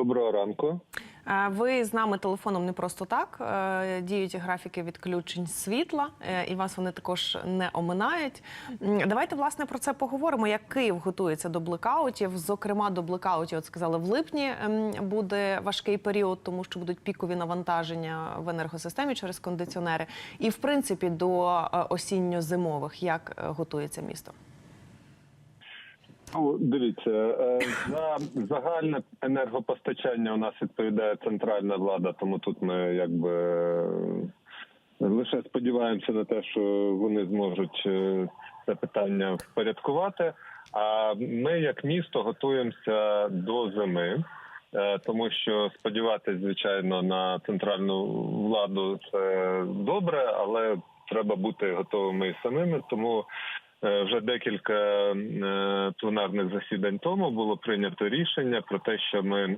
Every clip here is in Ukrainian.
Доброго ранку. Е, Ви з нами телефоном не просто так. Е, Діють графіки відключень світла, е, і вас вони також не оминають. Давайте власне про це поговоримо. Як Київ готується до блекаутів, зокрема до блекаутів, от сказали, в липні ем, буде важкий період, тому що будуть пікові навантаження в енергосистемі через кондиціонери. І в принципі до осінньо-зимових як готується місто. Ну, дивіться, е, за загальне енергопостачання у нас відповідає центральна влада, тому тут ми якби лише сподіваємося на те, що вони зможуть е, це питання впорядкувати. А ми, як місто, готуємося до зими. е, Тому що сподіватися, звичайно, на центральну владу це добре, але треба бути готовими і самими. Тому Вже декілька е, пленарних засідань тому було прийнято рішення про те, що ми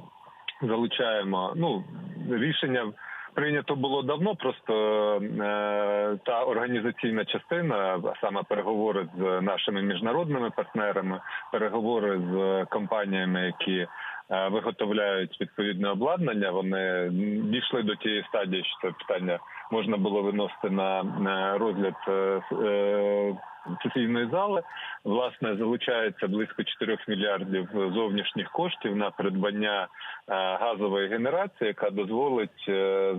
залучаємо. Ну рішення прийнято було давно. Просто е, та організаційна частина, а саме переговори з нашими міжнародними партнерами, переговори з компаніями, які е, виготовляють відповідне обладнання. Вони дійшли до тієї стадії, що це питання можна було виносити на, розгляд. е, е, сесійної зали власне залучається близько 4 мільярдів зовнішніх коштів на придбання е, газової генерації, яка дозволить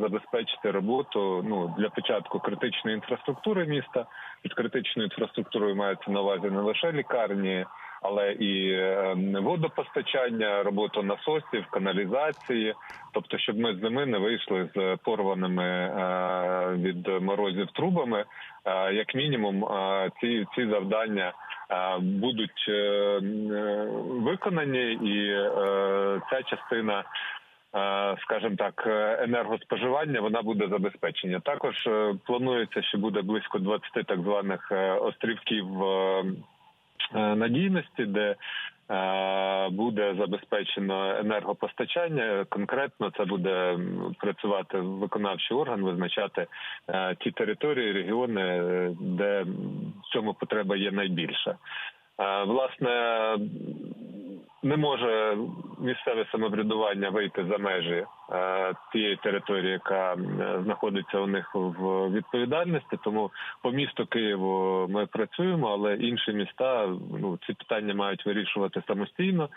забезпечити роботу ну для початку критичної інфраструктури міста. Під критичною інфраструктурою мається на увазі не лише лікарні. Але і е, водопостачання, роботу насосів, каналізації, тобто, щоб ми з зими не вийшли з порваними е, від морозів трубами, Е, як мінімум, ці ці завдання будуть виконані, і ця частина. Скажімо так, енергоспоживання вона буде забезпечення. Також планується, що буде близько 20 так званих острівків надійності, де е, буде забезпечено енергопостачання. Конкретно це буде працювати виконавчий орган, визначати е, ті території, регіони, е, де в цьому потреба є найбільша. Е, Власне, не може місцеве самоврядування вийти за межі е, тієї території, яка знаходиться у них в відповідальності. Тому по місту Києву ми працюємо, але інші міста ну ці питання мають вирішувати самостійно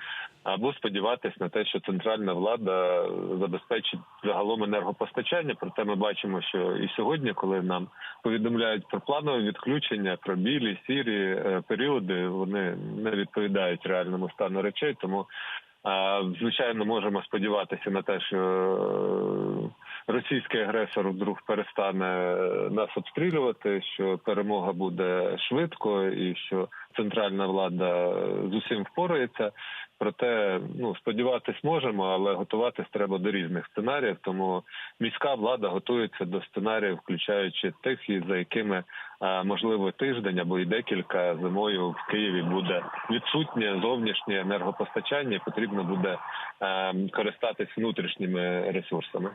або сподіватися на те, що центральна влада забезпечить загалом енергопостачання. Проте ми бачимо, що і сьогодні, коли нам повідомляють про планове відключення, про білі сірі е, періоди, вони не відповідають реальному стану речей. Тому звичайно можемо сподіватися на те, що е, російський агресор вдруг перестане нас обстрілювати, що перемога буде швидко, і що центральна влада з усім впорається. Проте ну сподіватись можемо, але готуватись треба до різних сценаріїв. Тому міська влада готується до сценаріїв, включаючи тих, за якими можливо тиждень або й декілька зимою в Києві буде відсутнє зовнішнє енергопостачання. Потрібно буде е, користатись внутрішніми ресурсами.